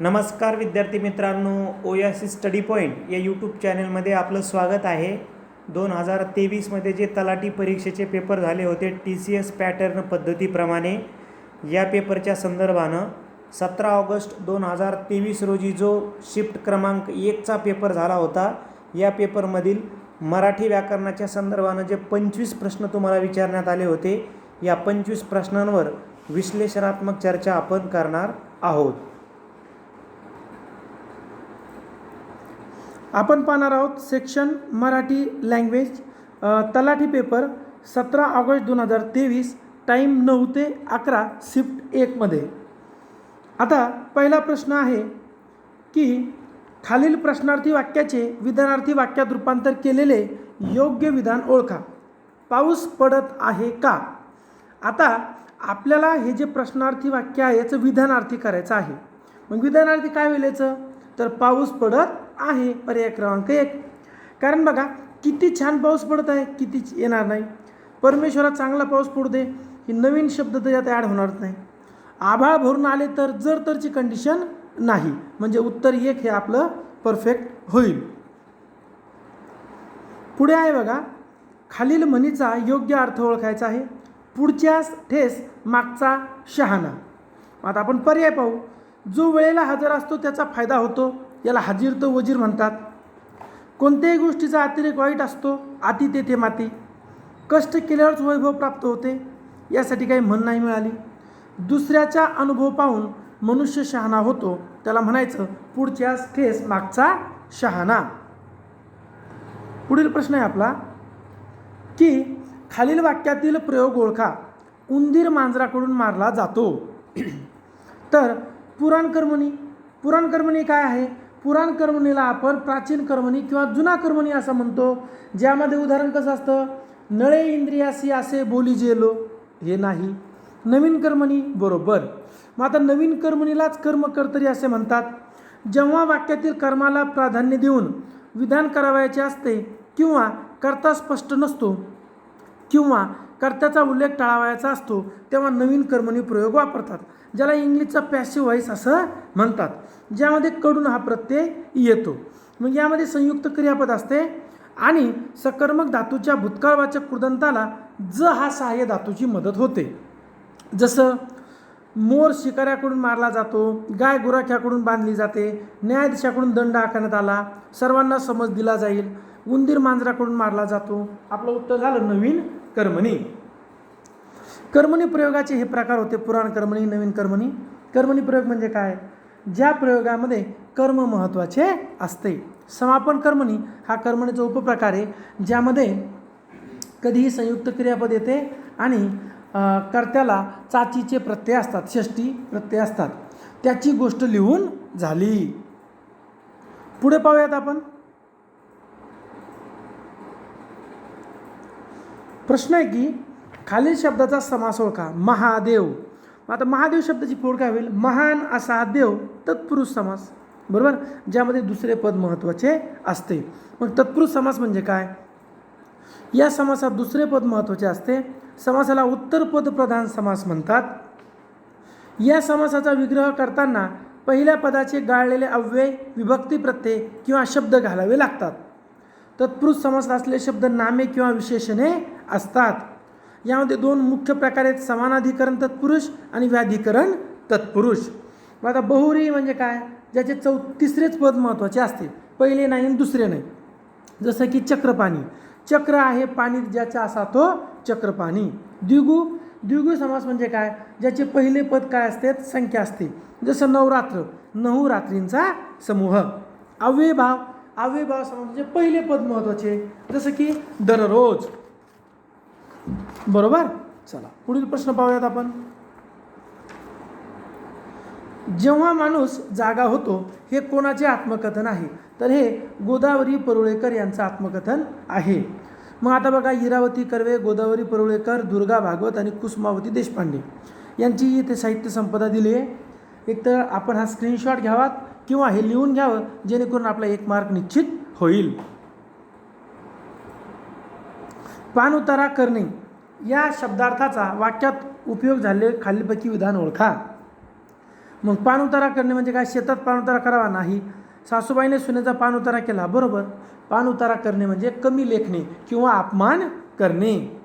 नमस्कार विद्यार्थी मित्रांनो O S C study point या यूट्यूब चॅनलमध्ये आपलं स्वागत आहे. दोन हजार तेवीसमध्ये जे तलाठी परीक्षेचे पेपर झाले होते टी सी एस पॅटर्न पद्धतीप्रमाणे या पेपरच्या संदर्भानं सतरा ऑगस्ट दोन हजार तेवीस रोजी जो शिफ्ट क्रमांक एकचा पेपर झाला होता या पेपरमधील मराठी व्याकरणाच्या संदर्भानं जे पंचवीस प्रश्न तुम्हाला विचारण्यात आले होते या पंचवीस प्रश्नांवर विश्लेषणात्मक चर्चा आपण करणार आहोत. आपण पाहणार आहोत सेक्शन मराठी लँग्वेज तलाठी पेपर सतरा ऑगस्ट दोन हजार तेवीस टाईम नऊ ते अकरा शिफ्ट एकमध्ये आता पहिला प्रश्न आहे की खालील प्रश्नार्थी वाक्याचे विधानार्थी वाक्यात रूपांतर केलेले योग्य विधान ओळखा. पाऊस पडत आहे का? आता आपल्याला हे जे प्रश्नार्थी वाक्य आहे याचं विधानार्थी करायचं आहे. मग विधानार्थी काय होईल याचं तर पाऊस पडत आहे पर्याय क्रमांक एक. कारण बघा किती छान पाऊस पडत आहे किती येणार नाही. परमेश्वरात चांगला पाऊस पडू दे ही नवीन शब्द त्याच्यात ॲड होणारच नाही. आभाळ भरून आले तर जर तरची कंडिशन नाही म्हणजे उत्तर एक हे आपलं परफेक्ट होईल. पुढे आहे बघा खालील म्हणीचा योग्य अर्थ ओळखायचा आहे. पुढच्याच ठेस मागचा शहाणा. आता आपण पर्याय पाहू. जो वेळेला हजर असतो त्याचा फायदा होतो. याला हजीर तो वजीर म्हणतात. कोणत्याही गोष्टीचा अतिरेक वाईट असतो अति तेथे माती. कष्ट केल्यावरच वैभव प्राप्त होते यासाठी काही म्हण नाही मिळाली. दुसऱ्याचा अनुभव पाहून मनुष्य शहाणा होतो त्याला म्हणायचं पुढच्या ठेस मागचा शहाणा. पुढील प्रश्न आहे आपला की खालील वाक्यातील प्रयोग ओळखा. उंदीर मांजराकडून मारला जातो. तर पुराणकर्मणी पुराणकर्मणी काय आहे? पुराण कर्मणीला आपण प्राचीन कर्मणी किंवा जुना कर्मणी असं म्हणतो. ज्यामध्ये उदाहरण कसं असतं? नळे इंद्रियासी असे बोली जेलो हे नाही. नवीन कर्मणी बरोबर. मग आता नवीन कर्मणीलाच कर्मकर्तरी असे म्हणतात. जेव्हा वाक्यातील कर्माला प्राधान्य देऊन विधान करावयाचे असते किंवा कर्ता स्पष्ट नसतो किंवा कर्त्याचा उल्लेख टाळावयाचा असतो तेव्हा नवीन कर्मणी प्रयोग वापरतात ज्याला इंग्लिशचा पॅसिव्ह व्हॉइस असं म्हणतात. ज्यामध्ये कडून हा प्रत्यय येतो. मग यामध्ये संयुक्त क्रियापद असते आणि सकर्मक धातूच्या भूतकाळवाचक कृदंताला ज हा सहाय्य धातूची मदत होते. जसं मोर शिकाऱ्याकडून मारला जातो गाय गुराख्याकडून बांधली जाते न्यायाधीशाकडून दंड आकारण्यात आला सर्वांना समज दिला जाईल उंदीर मांजराकडून मारला जातो. आपलं उत्तर झालं नवीन कर्मणी. कर्मणी प्रयोगाचे हे प्रकार होते पुराण कर्मणी नवीन कर्मणी. कर्मणी प्रयोग म्हणजे काय? ज्या प्रयोगामध्ये कर्म महत्त्वाचे असते. समापन कर्मणी हा कर्मणीचा उपप्रकार आहे ज्यामध्ये कधीही संयुक्त क्रियापद येते आणि कर्त्याला चाचीचे प्रत्यय असतात षष्टी प्रत्यय असतात. त्याची गोष्ट लिहून झाली. पुढे पाहूयात आपण. प्रश्न आहे की खालील शब्दाचा समास ओळखा. महादेव. मग आता महादेव शब्दाची फोड काय होईल? महान असा देव तत्पुरुष समास. बरोबर? ज्यामध्ये दुसरे पद महत्त्वाचे असते. मग तत्पुरुष समास म्हणजे काय? या समासात दुसरे पद महत्त्वाचे असते. समासाला उत्तरपद प्रधान समास म्हणतात. या समासाचा विग्रह करताना पहिल्या पदाचे गाळलेले अव्यय विभक्ती प्रत्यय किंवा शब्द घालावे लागतात. तत्पुरुष समास असलेले शब्द नामे किंवा विशेषणे असतात. यामध्ये दोन मुख्य प्रकार आहेत समानाधिकरण तत्पुरुष आणि व्याधिकरण तत्पुरुष. मग आता बहुरी म्हणजे काय? ज्याचे चौ तिसरेच पद महत्त्वाचे असते. पहिले नाही आणि दुसरे नाही. जसं की चक्रपाणी. चक्र आहे पाणी ज्याचा असा तो चक्रपाणी. द्विगु द्विगु समास म्हणजे काय? ज्याचे पहिले पद काय असते? संख्या असते. जसं नवरात्र नऊ रात्रींचा समूह. अव्ययभाव. अव्ययभाव समास म्हणजे पहिले पद महत्त्वाचे जसं की दररोज. बरोबर? चला पुढील प्रश्न पाहूयात आपण. जेव्हा माणूस जागा होतो हे कोणाचे आत्मकथन आहे? तर हे गोदावरी परुळेकर यांचं आत्मकथन आहे. मग आता बघा इरावती कर्वे गोदावरी परुळेकर दुर्गा भागवत आणि कुसुमावती देशपांडे यांची इथे साहित्य संपदा दिली आहे. एक तर आपण हा स्क्रीनशॉट घ्यावा किंवा हे लिहून घ्यावं जेणेकरून आपला एक मार्क निश्चित होईल. पान उतारा करणे. या शब्दार्थाचा वाक्यात उपयोग झाले खालीलपैकी विधान ओळखा. मग पानउतारा करणे म्हणजे काय? शेतात पानउतारा करावा नाही. सासूबाईने सुनेचा पानउतारा केला बरोबर. पान उतारा करणे म्हणजे कमी लेखणे किंवा अपमान करणे.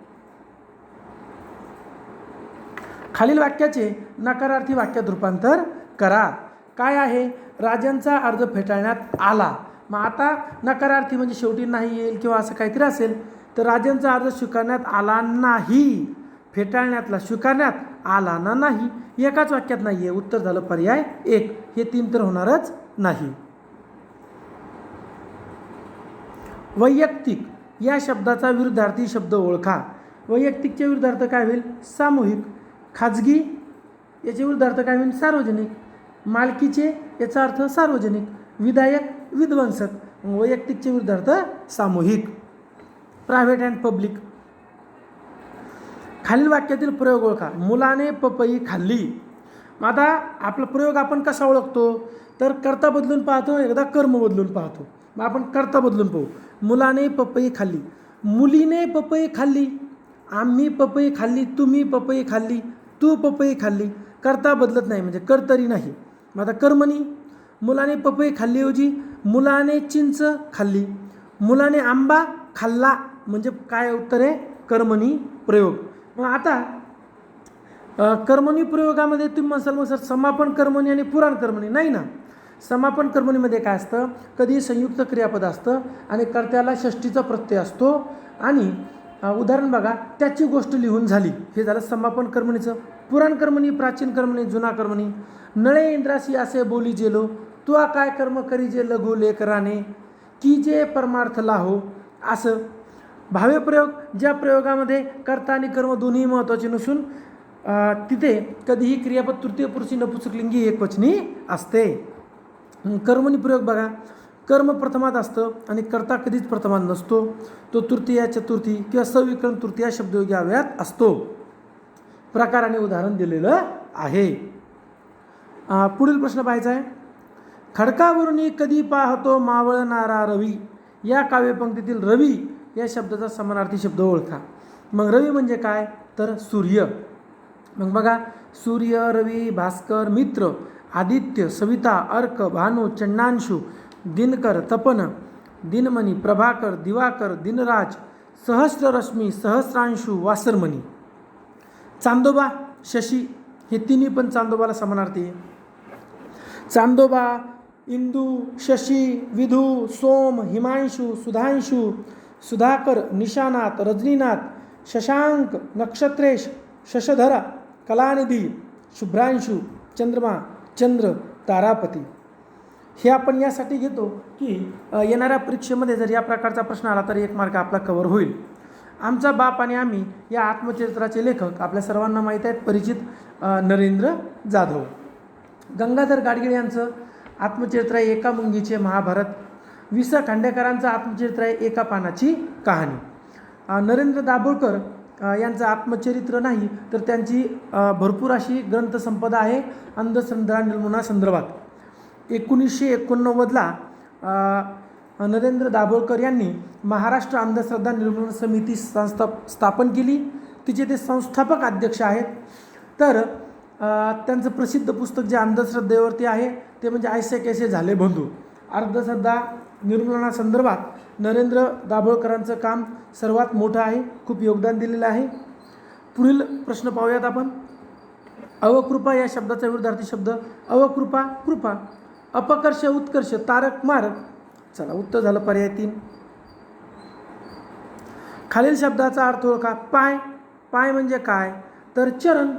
खालील वाक्याचे नकारार्थी वाक्यात रूपांतर करा. काय आहे? राजांचा अर्ज फेटाळण्यात आला. मग आता नकारार्थी म्हणजे शेवटी नाही येईल किंवा असं काहीतरी असेल. तर राजांचा अर्ज स्वीकारण्यात आला नाही. फेटाळण्यातला स्वीकारण्यात आला ना नाही. एकाच वाक्यात नाही आहे उत्तर झालं पर्याय एक. हे तीन तर होणारच नाही. वैयक्तिक. या शब्दाचा विरुद्धार्थी शब्द ओळखा. वैयक्तिकचे विरुद्धार्थ काय होईल? सामूहिक. खाजगी याचे विरुद्धार्थ काय होईल? सार्वजनिक. मालकीचे याचा अर्थ सार्वजनिक. विधायक विध्वंसक. वैयक्तिकचे विरुद्धार्थ सामूहिक. प्रायव्हेट अँड पब्लिक खालील वाक्यातील प्रयोग ओळखा. मुलाने पपई खाल्ली. मग आता आपला प्रयोग आपण कसा ओळखतो? तर कर्ता बदलून पाहतो एकदा कर्म बदलून पाहतो. मग आपण कर्ता बदलून पाहू. मुलाने पपई खाल्ली. मुलीने पपई खाल्ली. आम्ही पपई खाल्ली तुम्ही पपई खाल्ली तू पपई खाल्ली. कर्ता बदलत नाही म्हणजे कर्तरी नाही. मग आता कर्मणी मुलाने पपई खाल्लीऐवजी मुलाने चिंच खाल्ली. मुलाने आंबा खाल्ला म्हणजे काय उत्तर आहे? कर्मणी प्रयोग. मग आता कर्मणी प्रयोगामध्ये तुम्ही म्हणसाल मग सर समापन कर्मणी आणि पुराण कर्मणी. नाही ना? समापन कर्मणीमध्ये काय असतं? कधी संयुक्त क्रियापद असतं आणि कर्त्याला षष्टीचा प्रत्यय असतो. आणि उदाहरण बघा त्याची गोष्ट लिहून झाली. हे झालं समापन कर्मणीचं. पुराण कर्मणी प्राचीन कर्मणी जुना कर्मणी. नळे इंद्राशी असे बोली जेलो तू काय कर्म करी जे लघु लेकराने की जे परमार्थ लाहो? असं. भावे प्रयोग ज्या प्रयोगामध्ये कर्ता आणि कर्म दोन्ही महत्त्वाचे नसून तिथे कधीही क्रियापद तृतीय पुरुषी नपुसकलिंगी एकवचनी असते. कर्मनी कर्मणी प्रयोग बघा. कर्म प्रथमात असतं आणि कर्ता कधीच प्रथमात नसतो. तो तृतीया चतुर्थी किंवा सविकरण तृतीया शब्दयोगी अव्यात असतो. प्रकार आणि उदाहरण दिलेलं आहे. पुढील प्रश्न पाहायचा आहे. खडकावरून कधी पाहतो मावळणारा रवी? या काव्यपंक्तीतील रवी या शब्दाचा समानार्थी शब्द ओळखा. मग रवी म्हणजे काय? तर सूर्य. मग बघा सूर्य रवी भास्कर मित्र आदित्य सविता अर्क भानू चंडांशू दिनकर तपन दिनमणी प्रभाकर दिवाकर दिनराज सहस्ररश्मी सहस्रांशू वासरमणी. चांदोबा शशी हे तिन्ही पण चांदोबाला समानार्थी आहे. चांदोबा इंदू शशी विधू सोम हिमांशू सुधांशू सुधाकर निशानाथ रजनीनाथ शशांक नक्षत्रेश शशधरा कलानिधी शुभ्रांशू चंद्रमा चंद्र तारापती. हे आपण यासाठी घेतो की येणाऱ्या परीक्षेमध्ये जर या प्रकारचा प्रश्न आला तर एक मार्क आपला कवर होईल. आमचा बाप आणि आम्ही या आत्मचरित्राचे लेखक आपल्या सर्वांना माहीत आहेत परिचित नरेंद्र जाधव. गंगाधर गाडगीळ यांचं आत्मचरित्र आहे एका मुंगीचे महाभारत. वि स खांडेकरांचं आत्मचरित्र आहे एका पानाची कहाणी. नरेंद्र दाभोळकर यांचं आत्मचरित्र नाही तर त्यांची भरपूर अशी ग्रंथसंपदा आहे अंधश्रद्धा निर्मूलनासंदर्भात एकोणीसशे एकोणनव्वदला नरेंद्र दाभोळकर यांनी महाराष्ट्र अंधश्रद्धा निर्मूलन समिती संस्था स्थापन केली. तिचे ते संस्थापक अध्यक्ष आहेत. तर त्यांचं प्रसिद्ध पुस्तक जे अंधश्रद्धेवरती आहे ते म्हणजे ऐसे कैसे झाले बंधू. अंधश्रद्धा निर्मूलनासंदर्भात नरेंद्र दाभोळकरांचं काम सर्वात मोठं आहे खूप योगदान दिलेलं आहे. पुढील प्रश्न पाहूयात आपण. अवकृपा या शब्दाचा विरुद्धार्थी शब्द अवकृपा कृपा अपकर्ष उत्कर्ष तारक मारक. चला उत्तर झालं पर्याय तीन. खालील शब्दाचा अर्थ ओळखा पाय. पाय म्हणजे काय? तर चरण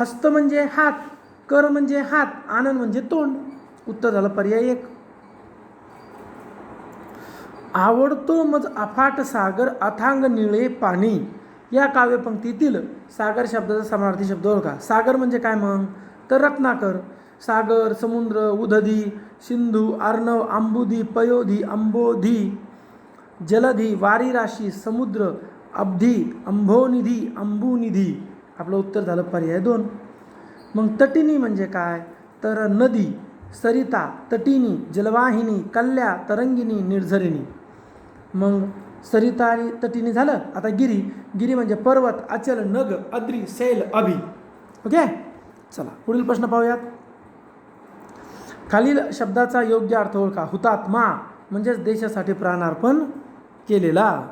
हस्त म्हणजे हात कर म्हणजे हात आनंद म्हणजे तोंड. उत्तर झालं पर्याय एक. आवडतो मज अफाट सागर अथांग निळे पाणी. या काव्यपंक्तीतील सागर शब्दाचा समानार्थी शब्द ओळखा सागर म्हणजे काय मग? तर रत्नाकर. सागर समुद्र उदधी सिंधू अर्णव आंबुधी पयोधी अंबोधी. जलधी वारी राशी समुद्र अब्धी अंभोनिधी अंबुनिधी. आपलं उत्तर झालं पर्याय दोन. मग तटिनी म्हणजे काय? तर नदी सरिता तटिनी जलवाहिनी कल्ल्या तरंगिणी निर्झरिणी. मग सरिता आणि तटीने झालं. आता गिरी गिरी म्हणजे पर्वत अचल नग अद्री सैल अभि. ओके? चला पुढील प्रश्न पाहूयात. खालील शब्दाचा योग्य अर्थ ओळखा. हुतात्मा म्हणजेच देशासाठी प्राणार्पण केलेला.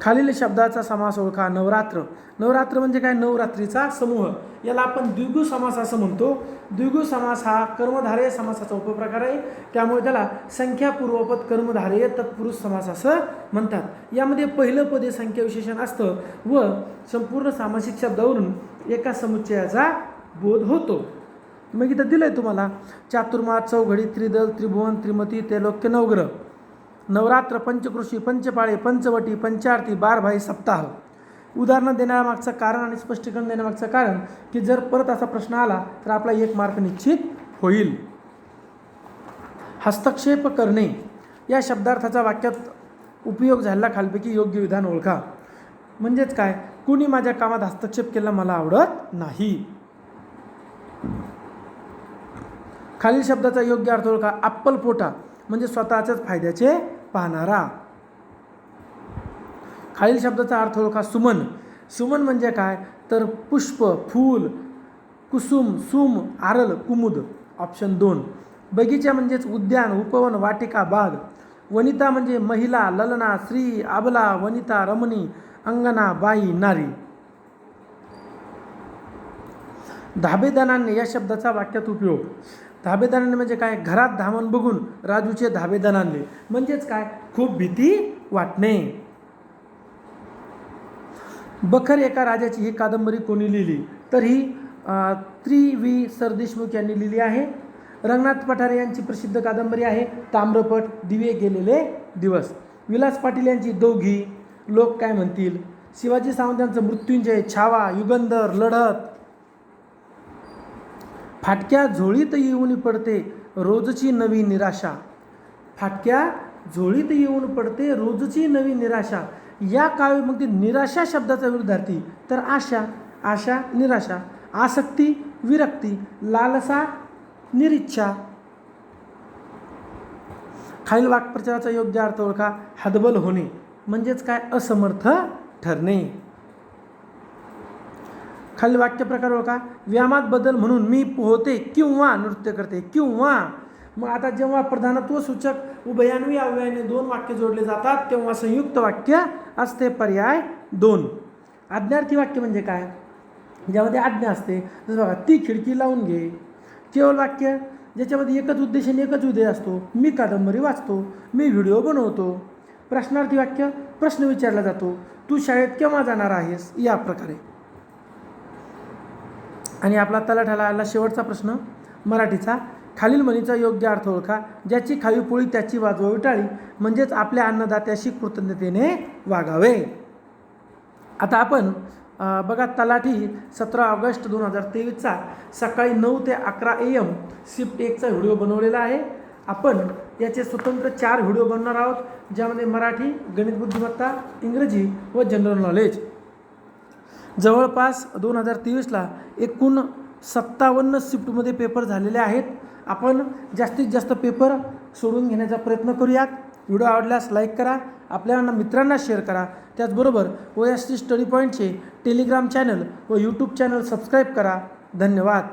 खालील शब्दाचा समास ओळखा. नवरात्र. नवरात्र म्हणजे काय? नवरात्रीचा समूह. याला आपण द्विगु समास असं म्हणतो. द्विगु समास हा कर्मधारय समासाचा उपप्रकार आहे. त्यामुळे त्याला संख्यापूर्वपद कर्मधारय तत्पुरुष समास असं म्हणतात. यामध्ये पहिलं पद हे संख्या विशेषण असतं व संपूर्ण सामासिक शब्दावरून एका समुच्चयाचा बोध होतो. मग इथं दिलं आहे तुम्हाला चातुर्मास चौघडी त्रिदल त्रिभुवन त्रिमती तेलोक्य नवग्रह. नवरात्र पंचकृषी पंचपाळे पंचवटी पंचारती बारभाई सप्ताह. उदाहरणं देण्यामागचं कारण आणि स्पष्टीकरण देण्यामागचं कारण की जर परत असा प्रश्न आला तर आपला एक मार्क निश्चित होईल. हस्तक्षेप करणे. या शब्दार्थाचा वाक्यात उपयोग झालेला खालपैकी योग्य विधान ओळखा. म्हणजेच काय? कुणी माझ्या कामात हस्तक्षेप केला मला आवडत नाही. खालील शब्दाचा योग्य अर्थ ओळखा. अप्पल पोटा म्हणजे स्वतःच्याच फायद्याचे पाहणारा. खालील शब्दाचा अर्थ ओळखा सुमन. सुमन म्हणजे काय? तर पुष्प फूल कुसुम सुम आरल कुमुद. ऑप्शन दोन. बगीचा म्हणजेच उद्यान उपवन वाटिका बाग. वनिता म्हणजे महिला ललना स्त्री आबला वनिता रमणी अंगना बाई नारी. धाबेदानांनी या शब्दाचा वाक्यात उपयोग. धाबेदानाने म्हणजे काय? घरात धामण बघून राजूचे धाबेदान आणले म्हणजेच काय? खूप भीती वाटणे. बखर एका राजाची ही कादंबरी कोणी लिहिली? तर ही त्रि वी सरदेशमुख यांनी लिहिली आहे. रंगनाथ पठारे यांची प्रसिद्ध कादंबरी आहे ताम्रपट दिवे गेलेले दिवस. विलास पाटील यांची दोघी लोक काय म्हणतील? शिवाजी सावंत यांचं मृत्युंजय छावा युगंधर लढत. फाटक्या झोळीत येऊन पडते रोजची नवी निराशा. फाटक्या झोळीत येऊन पडते रोजची नवी निराशा. या काव्य मग ती निराशा शब्दाचा विरुद्धार्थी. तर आशा आशा निराशा. आसक्ती विरक्ती. लालसा निरिच्छा. खालील वाक्प्रचाराचा योग्य अर्थ ओळखा. हदबल होणे. म्हणजेच काय? असमर्थ ठरणे. खालील वाक्यप्रकार ओळखा. व्यायामात बदल म्हणून मी पोहते किंवा नृत्य करते किंवा मग आता जेव्हा प्रधानत्व सूचक उभयान्वी अव्ययाने दोन वाक्य जोडले जातात तेव्हा संयुक्त वाक्य असते पर्याय दोन. आज्ञार्थी वाक्य म्हणजे काय? ज्यामध्ये आज्ञा असते. जसं बघा ती खिडकी लावून घे. केवळ वाक्य ज्याच्यामध्ये एकच उद्देश आणि एकच उदय असतो. मी कादंबरी वाचतो. मी व्हिडिओ बनवतो. प्रश्नार्थी वाक्य प्रश्न विचारला जातो. तू शाळेत केव्हा जाणार आहेस? या प्रकारे. आणि आपला तलाठाला आला शेवटचा प्रश्न मराठीचा. खालील म्हणीचा योग्य अर्थ ओळखा. ज्याची खावी पोळी त्याची वाजवा विटाळी. म्हणजेच आपल्या अन्नदात्याशी कृतज्ञतेने वागावे. आता आपण बघा तलाठी सतरा ऑगस्ट दोन हजार तेवीसचा सकाळी नऊ ते अकरा ए एम शिफ्ट एकचा व्हिडिओ बनवलेला आहे. आपण याचे स्वतंत्र चार व्हिडिओ बनवणार आहोत ज्यामध्ये मराठी गणित बुद्धिमत्ता इंग्रजी व जनरल नॉलेज. जवळपास दोन हजार तेवीसला एकूण सत्तावन्न शिफ्टमध्ये पेपर झालेले आहेत. आपण जास्तीत जास्त पेपर सोडून घेण्याचा प्रयत्न करूयात. व्हिडिओ आवडल्यास लाईक करा आपल्या मित्रांना शेअर करा. त्याचबरोबर ओ एस टी स्टडी पॉईंटचे टेलिग्राम चॅनल व यूट्यूब चॅनल सबस्क्राईब करा. धन्यवाद.